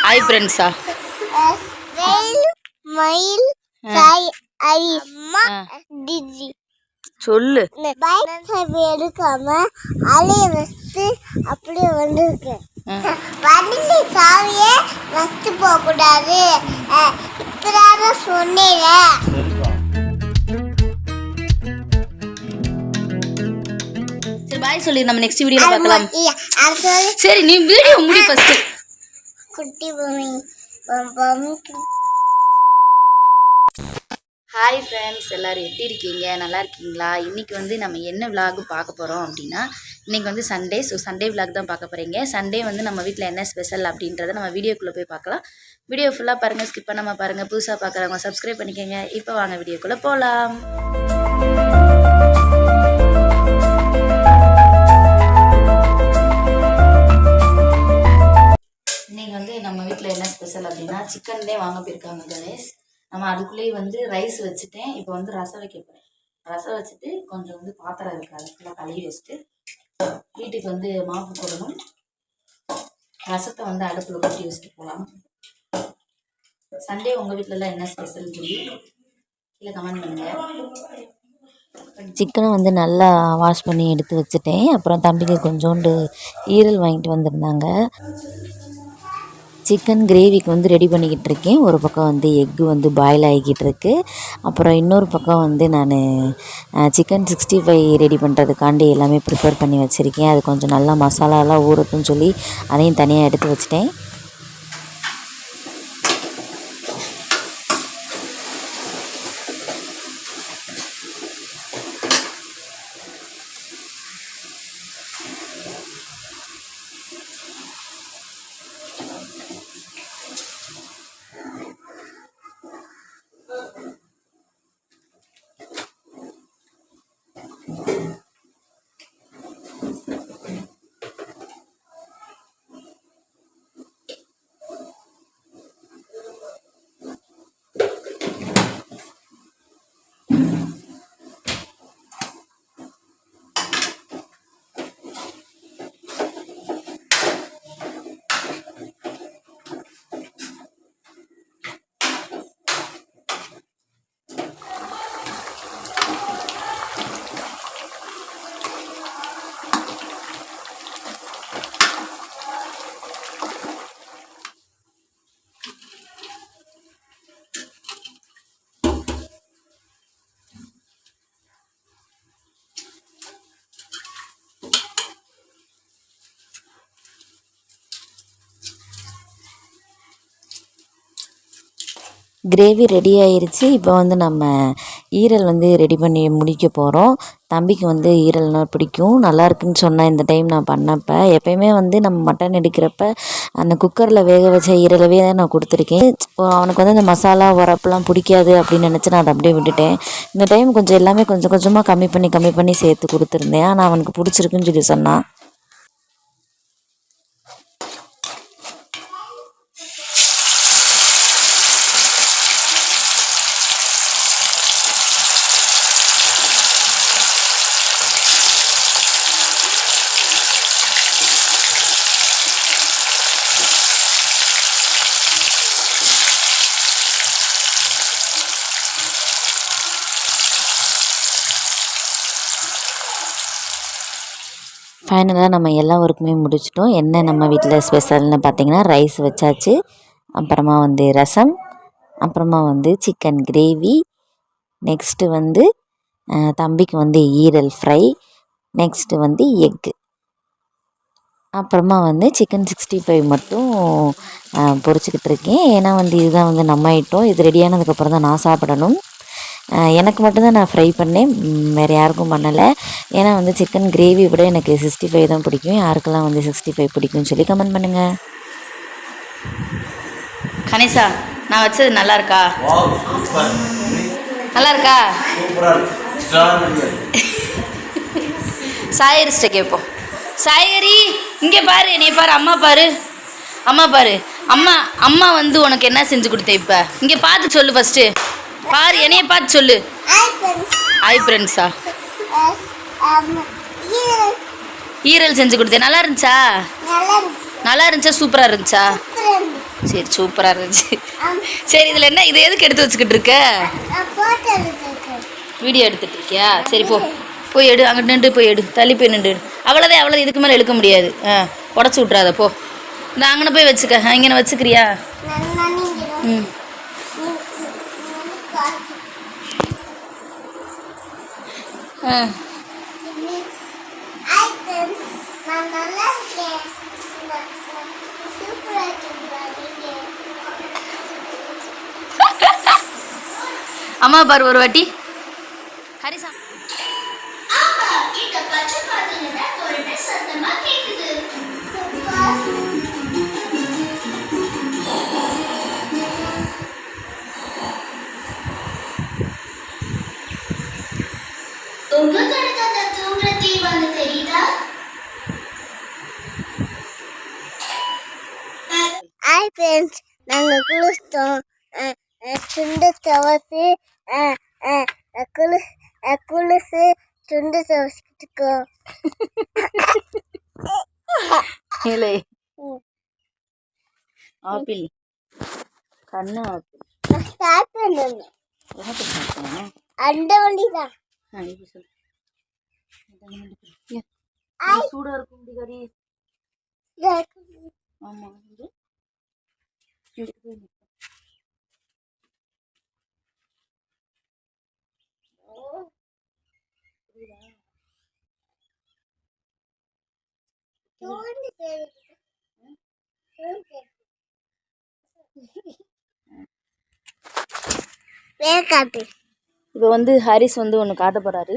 Hi ஃப்ரெண்ட்ஸா வெயில் மயில் சாய் அம்மா டிஜி சொல்லு. எடுக்காம அலைய வச்சு அப்படியே வந்திருக்கு வண்டில சாவியே வச்சுட்டு போக கூடாது இப்பதான் சொன்னேன். பாய் சொல்லி நம்ம நெக்ஸ்ட் வீடியோல பார்க்கலாம். சரி நீ வீடியோ முடி ஃபர்ஸ்ட் குட்டி பொம்- ஹாய் ஃப்ரெண்ட்ஸ் எல்லாரும் எப்படி இருக்கீங்க? நல்லா இருக்கீங்களா? இன்றைக்கி வந்து நம்ம என்ன விலாக் பார்க்க போகிறோம் அப்படின்னா இன்றைக்கி வந்து சண்டே ஸோ சண்டே விலாக் தான் பார்க்க போகிறீங்க சண்டே வந்து நம்ம வீட்டில் என்ன ஸ்பெஷல் அப்படின்றத நம்ம வீடியோக்குள்ளே போய் பார்க்கலாம். வீடியோ ஃபுல்லாக பாருங்கள் ஸ்கிப் பண்ணாமல் பாருங்கள் புதுசாக பார்க்குறவங்க சப்ஸ்கிரைப் பண்ணிக்கோங்க. இப்போ வாங்க வீடியோக்குள்ளே போகலாம் இன்னைக்கு வந்து நம்ம வீட்டில் என்ன ஸ்பெஷல் அப்படின்னா சிக்கன்லேயே வாங்க போயிருக்காங்க கணேஷ். நம்ம அதுக்குள்ளேயே வந்து ரைஸ் வச்சுட்டேன். இப்போ வந்து ரசம் வைக்க போகிறேன் ரசம் வச்சுட்டு கொஞ்சம் வந்து பாத்திரம் இருக்குது அதை ஃபுல்லாக கழுவி வச்சுட்டு வீட்டுக்கு வந்து மாவு போடணும். ரசத்தை வந்து அடுப்பில் கொட்டி வச்சுட்டு போகலாம் சண்டே உங்கள் வீட்டிலலாம் என்ன ஸ்பெஷல் சொல்லி கீழே கமெண்ட் பண்ணுங்கள் சிக்கனை வந்து நல்லா வாஷ் பண்ணி எடுத்து வச்சுட்டேன். அப்புறம் தம்பிக்கு கொஞ்சோண்டு ஈரல் வாங்கிட்டு வந்திருந்தாங்க. சிக்கன் கிரேவிக்கு வந்து ரெடி பண்ணிக்கிட்டு இருக்கேன் ஒரு பக்கம் வந்து எக்கு வந்து பாயில் ஆகிக்கிட்டு இருக்கு அப்புறம் இன்னொரு பக்கம் வந்து நான் சிக்கன் சிக்ஸ்டி ஃபைவ் ரெடி பண்ணுறதுக்காண்டி எல்லாமே ப்ரிப்பேர் பண்ணி வச்சுருக்கேன். அது கொஞ்சம் நல்லா மசாலாலாம் ஊறட்டும்னு சொல்லி அதையும் தனியாக எடுத்து வச்சிட்டேன். கிரேவி ரெடி ஆயிருச்சு. இப்போ வந்து நம்ம ஈரல் வந்து ரெடி பண்ணி முடிக்க போகிறோம் தம்பிக்கு வந்து ஈரல்னா பிடிக்கும். நல்லா இருக்குன்னு சொன்னேன் இந்த டைம் நான் பண்ணப்போ. எப்பயுமே வந்து நம்ம மட்டன் எடுக்கிறப்ப அந்த குக்கரில் வேக வச்ச ஈரலவே நான் கொடுத்துருக்கேன். அவனுக்கு வந்து அந்த மசாலா உரப்பெல்லாம் பிடிக்காது அப்படின்னு நினச்சி நான் அதை அப்படியே விட்டுட்டேன். இந்த டைம் கொஞ்சம் எல்லாமே கொஞ்சம் கொஞ்சமாக கம்மி பண்ணி கம்மி பண்ணி சேர்த்து கொடுத்துருந்தேன். ஆனால் அவனுக்கு பிடிச்சிருக்குன்னு சொல்லி சொன்னான். ஃபைனலாக நம்ம எல்லா ஒர்க்குமே முடிச்சிட்டோம். என்ன நம்ம வீட்டில் ஸ்பெஷல்னு பார்த்திங்கன்னா ரைஸ் வச்சாச்சு. அப்புறமா வந்து ரசம் அப்புறமா வந்து சிக்கன் கிரேவி நெக்ஸ்ட்டு வந்து தம்பிக்கு வந்து ஈரல் ஃப்ரை நெக்ஸ்ட்டு வந்து எக்கு அப்புறமா வந்து சிக்கன் சிக்ஸ்டி ஃபைவ் மட்டும் பொறிச்சிக்கிட்டு இருக்கேன். ஏன்னா வந்து இதுதான் வந்து நம்ம ஐட்டம் இது ரெடியானதுக்கப்புறம் தான் நான் சாப்பிடணும். எனக்கு மட்டும்தான் நான் ஃப்ரை பண்ணேன். வேறு யாருக்கும் பண்ணலை. ஏன்னா வந்து சிக்கன் கிரேவி விட எனக்கு சிக்ஸ்டி ஃபைவ் தான் பிடிக்கும். யாருக்கெல்லாம் வந்து சிக்ஸ்டி ஃபைவ் பிடிக்கும்னு சொல்லி கமெண்ட் பண்ணுங்கள் கணேசா நான் வச்சது நல்லா இருக்கா வாவ் சூப்பர் நல்லா இருக்கா. சூப்பரா இருக்கு ஸ்ட்ராபெரி சாயரிஸ்ட்ட கேட்போம் சாயரி இங்கே பாரு நீ பாரு அம்மா பாரு. அம்மா பாரு. அம்மா அம்மா வந்து உனக்கு என்ன செஞ்சு கொடுத்தேன் இப்போ? இங்கே பார்த்து சொல்லு ஃபஸ்ட்டு பாரு என்னைய பார்த்து சொல்லு. ஹாய் ஃப்ரெண்ட்ஸ் ஈரல் செஞ்சு கொடுத்தேன். நல்லா இருந்துச்சா? நல்லா இருந்துச்சா? சூப்பராக இருந்துச்சா? சரி சூப்பராக இருந்துச்சு. சரி இதில் என்ன? இதை எதுக்கு எடுத்து வச்சுக்கிட்டு இருக்க? வீடியோ எடுத்துட்டு இருக்கியா? சரி போ. போய் எடு. அங்கே நின்று போய் எடு. தள்ளி போய் நின்று அவ்வளோதான் அவ்வளோ இதுக்கு மேலே இழுக்க முடியாது. ஆ உடச்சி விட்றாத போ. இந்த அங்கன போய் வச்சுக்க. இங்கே வச்சுக்கிறியா? ம் ஆ ஹாய் ஃப்ரெண்ட்ஸ் நான் நல்லா இருக்கேன் சூப்பராக இருக்கேன் அம்மா பார் ஒரு வாட்டி. ஹரிசா. ஹாய் ஃப்ரெண்ட்ஸ் நாங்கள் குளிச்சிட்டோம். சுண்டு துவசி குளி குளிச்சு சுண்டு துவச்சிக்கிட்டு இருக்கோம் இல்லை. ஆப்பிள். கண்ணு ஆப்பிள். நான் ஸ்டார்ட் பண்ணணும் எனக்கு சாப்பிட்டேன் அந்த வழி தான் ஆ இப்போ சொல்லு. சூடாக இருக்கும் கறி. ஆமாம் வேக்காட்டு இப்போ வந்து ஹரிஸ் வந்து ஒன்று காட்ட போறாரு.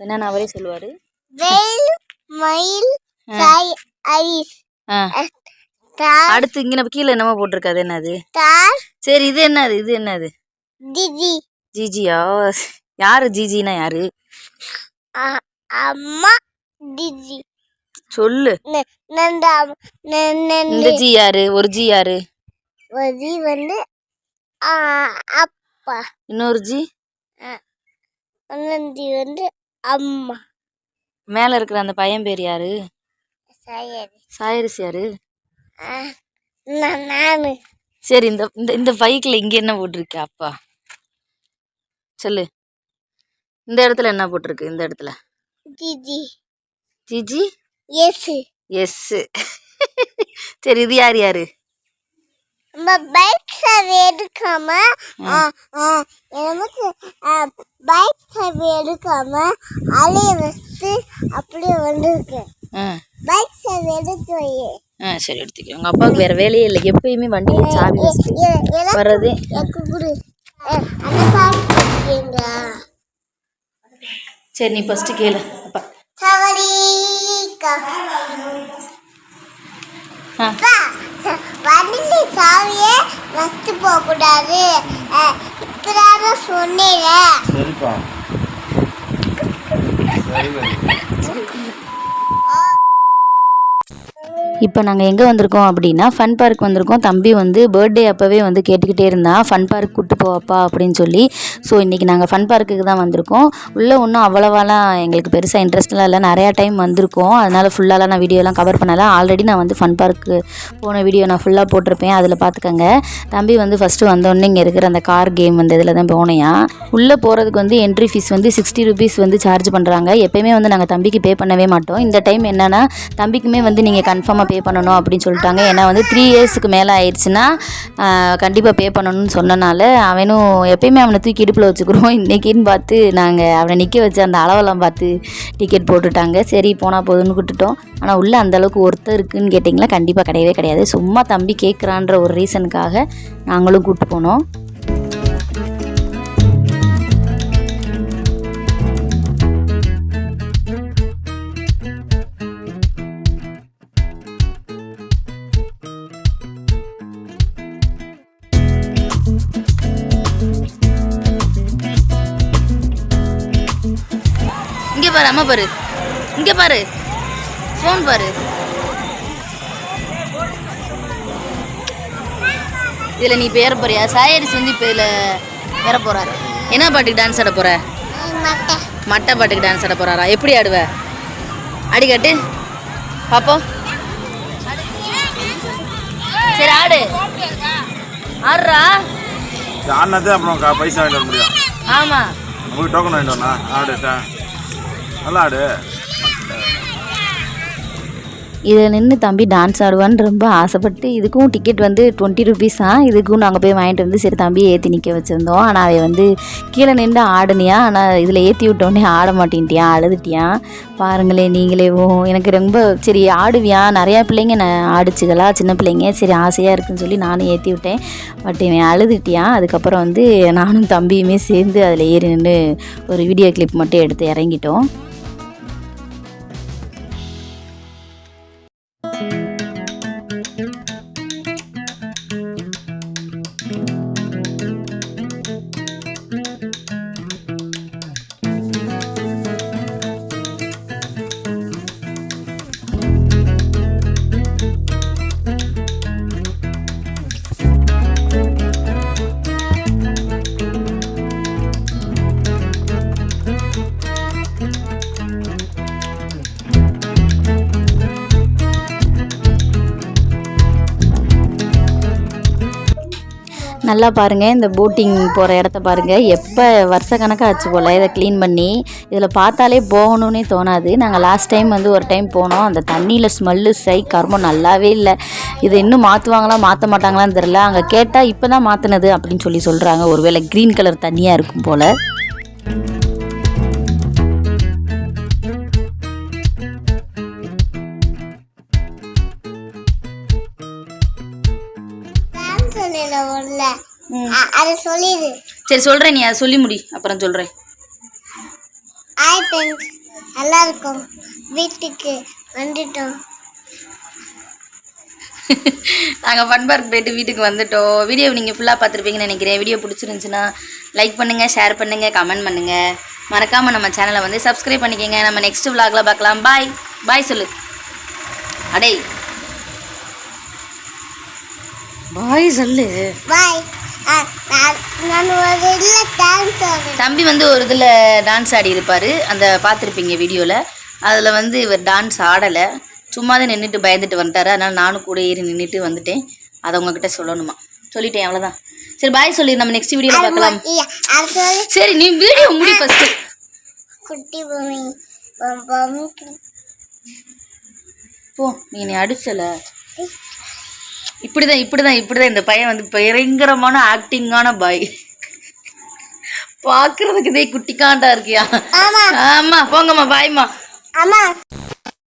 என்னன்னு அவரே சொல்லுவார். வெயில் மயில் தார் அடுத்து இங்கே கீழே என்னமோ போட்டிருக்காது என்னது? சரி இது என்னது? இது என்னது? திதி ஜிஜியா? யாரு ஜிஜினா யாரு? அம்மா திதி சொல்லு. இந்த ஜி யாரு? ஒரு ஜி யாரு? வதி வந்து ஆ, அப்பா. இன்னொரு ஜி? நந்தி வந்து அம்மா. மேலே இருக்கிற அந்த பையன் பேர் யாரு? சாயரிஸ் யாரு? நான் நானு. சரி இந்த இந்த இந்த பைக்கில் இங்கே என்ன போட்டிருக்கு அப்பா? சொல்லு. இந்த இடத்துல என்ன போட்டிருக்கு இந்த இடத்துல? திதி ஜிஜி? எஸ் எஸ் சரி இது யார் யாரு? நம்ம பைக் சாவி எடுக்காம ஆ, ஆ, நமக்கு பைக் சாவி எடுக்காம அலைய வச்சு அப்படியே வந்திருக்கு ஆ. பைக் சாவி எடுத்து வை. ஆ சரி எடுத்துக்கோ. உங்கள் அப்பாவுக்கு வேற வேலையே இல்லை. எப்பயுமே வண்டியில் சாவி வச்சுட்டு வர்றது. சரி நீ ஃபஸ்ட்டு கேளு. அப்பா. சவரிக்கா ஆ. அப்பா, வண்டியில சாவியே வச்சுட்டு போகக்கூடாது. இப்பதான் சொன்னேன். சரிப்பா சரி வரி இப்போ நாங்கள் எங்கே வந்திருக்கோம் அப்படின்னா ஃபன் பார்க் வந்திருக்கோம். தம்பி வந்து பர்த்டே அப்போவே வந்து கேட்டுக்கிட்டே இருந்தான். ஃபன் பார்க் கூட்டு போவாப்பா அப்படின்னு சொல்லி. ஸோ இன்றைக்கி நாங்கள் ஃபன் பார்க்குக்கு தான் வந்திருக்கோம். உள்ளே ஒன்றும் அவ்வளோவாலாம் எங்களுக்கு பெருசாக இன்ட்ரெஸ்ட்லாம் இல்லை. நிறையா டைம் வந்திருக்கோம். அதனால் ஃபுல்லாலாம் நான் வீடியோலாம் கவர் பண்ணலை. ஆல்ரெடி நான் வந்து ஃபன் பார்க்கு போன வீடியோ நான் ஃபுல்லாக போட்டிருப்பேன். அதில் பார்த்துக்கங்க தம்பி வந்து ஃபஸ்ட்டு வந்தோடனே இங்கே இருக்கிற அந்த கார் கேம் வந்து இதில் தான் போனேயா. உள்ளே போகிறதுக்கு வந்து என்ட்ரி ஃபீஸ் வந்து சிக்ஸ்டி ருபீஸ் வந்து சார்ஜ் பண்ணுறாங்க எப்போயுமே வந்து நாங்கள் தம்பிக்கு பே பண்ணவே மாட்டோம். இந்த டைம் என்னென்னா தம்பிக்குமே வந்து நீங்கள் கன்ஃபார்மாக பே பண்ணணும் அப்படின்னு சொல்லிட்டாங்க. ஏன்னா வந்து த்ரீ இயர்ஸுக்கு மேலே ஆயிடுச்சுன்னா கண்டிப்பாக பே பண்ணணும்னு சொன்னனால அவனும் எப்பயுமே அவனை தூக்கி இடுப்பில் வச்சுக்கிறோம் இன்றைக்கின்னு பார்த்து நாங்கள் அவனை நிற்க வச்சு அந்த அளவெல்லாம் பார்த்து டிக்கெட் போட்டுட்டாங்க. சரி போனால் போதும்னு விட்டுட்டோம் ஆனால் உள்ளே அந்த அளவுக்கு ஒருத்தர் இருக்குன்னு கேட்டிங்களா? கண்டிப்பாக கிடையவே கிடையாது. சும்மா தம்பி கேட்குறான்ற ஒரு ரீசனுக்காக நாங்களும் கூப்பிட்டு போனோம். இங்கே பாரு. அம்மா பாரு இங்கே பாரு. ஃபோன் பாரு. இதில் நீ ஏற போறியா? சாயரிஸ் வந்து இப்போ இதில் ஏற போகிறாரு என்ன பாட்டுக்கு டான்ஸ் ஆட போகிற மட்டை பாட்டுக்கு டான்ஸ் ஆட போகிறாரா எப்படி ஆடுவ? அடி கட்டு. பாப்போம். சரி ஆடு. ஆடுறா. ஆடினதே அப்புறம் பைசா வாங்கிட்டு வர முடியும். ஆமா. உங்களுக்கு டோக்கன் வாங்கிட்டு வரணும். ஆடு நல்லா ஆடு இதில் நின்று தம்பி டான்ஸ் ஆடுவான்னு ரொம்ப ஆசைப்பட்டு இதுக்கும் டிக்கெட் வந்து டுவெண்ட்டி ருபீஸா இதுக்கும் நாங்கள் போய் வாங்கிட்டு வந்து சரி தம்பியை ஏற்றி நிற்க வச்சுருந்தோம். ஆனால் அவன் வந்து கீழே நின்று ஆடுனியா? ஆனால் இதில் ஏற்றி விட்டோடனே ஆட மாட்டேன்ட்டியா? அழுதுட்டியான் பாருங்களேன் நீங்களேவும் எனக்கு ரொம்ப சரி ஆடுவியா? நிறையா பிள்ளைங்க நான் ஆடிச்சுகளா? சின்ன பிள்ளைங்க. சரி ஆசையாக இருக்குன்னு சொல்லி நானும் ஏற்றி விட்டேன். பட் இவன் அழுதுட்டியான் அதுக்கப்புறம் வந்து நானும் தம்பியுமே சேர்ந்து அதில் ஏறி நின்று ஒரு வீடியோ கிளிப் மட்டும் எடுத்து இறங்கிட்டோம். நல்லா பாருங்கள் இந்த போட்டிங் போகிற இடத்த பாருங்கள் எப்போ வருஷ கணக்காக ஆச்சு போல். இதை க்ளீன் பண்ணி இதில் பார்த்தாலே போகணுன்னே தோணாது. நாங்கள் லாஸ்ட் டைம் வந்து ஒரு டைம் போனோம். அந்த தண்ணியில் ஸ்மெல்லு சை கர்மம் நல்லாவே இல்லை. இதை இன்னும் மாற்றுவாங்களா மாற்ற மாட்டாங்களான்னு தெரில அங்கே கேட்டால் இப்போ தான் மாற்றினது அப்படின்னு சொல்லி சொல்கிறாங்க ஒருவேளை க்ரீன் கலர் தண்ணியாக இருக்கும் போல். அதை சொல்லிடு சரி சொல்கிறேன் நீ அதை சொல்லி முடி. அப்புறம் சொல்கிறேன் ஹாய் ஃப்ரெண்ட்ஸ் நல்லா இருக்கும். வீட்டுக்கு வந்துட்டோம். நாங்கள் ஃபன் பார்க் போயிட்டு வீட்டுக்கு வந்துட்டோம். வீடியோ நீங்கள் ஃபுல்லாக பார்த்துருப்பீங்கன்னு நினைக்கிறேன். வீடியோ பிடிச்சிருந்துச்சுன்னா லைக் பண்ணுங்கள் ஷேர் பண்ணுங்கள் கமெண்ட் பண்ணுங்கள் மறக்காமல் நம்ம சேனலை வந்து சப்ஸ்கிரைப் பண்ணிக்கோங்க. நம்ம நெக்ஸ்ட் vlogல பார்க்கலாம். பாய் பாய் சொல்லு. அடே பாய் சொல்லு. பாய் நான் ஒரு இல்லை டான்ஸ் ஆடுறேன். தம்பி வந்து ஒரு இதில் டான்ஸ் ஆடி இருப்பார். அந்த பார்த்துருப்பீங்க வீடியோவில் அதில் வந்து இவர் டான்ஸ் ஆடலை. சும்மா தான் நின்றுட்டு பயந்துட்டு வந்துட்டாரு. அதனால் நானும் கூட ஏறி நின்றுட்டு வந்துட்டேன். அதை உங்ககிட்ட சொல்லணுமா? சொல்லிட்டேன் அவ்வளோதான் சரி பாய் சொல்லி. நம்ம நெக்ஸ்ட் வீடியோவில் பார்க்கலாம். சரி நீ வீடியோ முடி ஃபஸ்ட்டு குட்டி பொம்- போ நீ இப்படிதான் இப்படிதான் இப்படிதான். இந்த பையன் வந்து பயங்கரமான ஆக்டிங்கான பாய் பார்க்கறதுக்கு இதே குட்டிக்காண்டா இருக்கியா? ஆமா. ஆமா போங்கம்மா பாய்மா அம்மா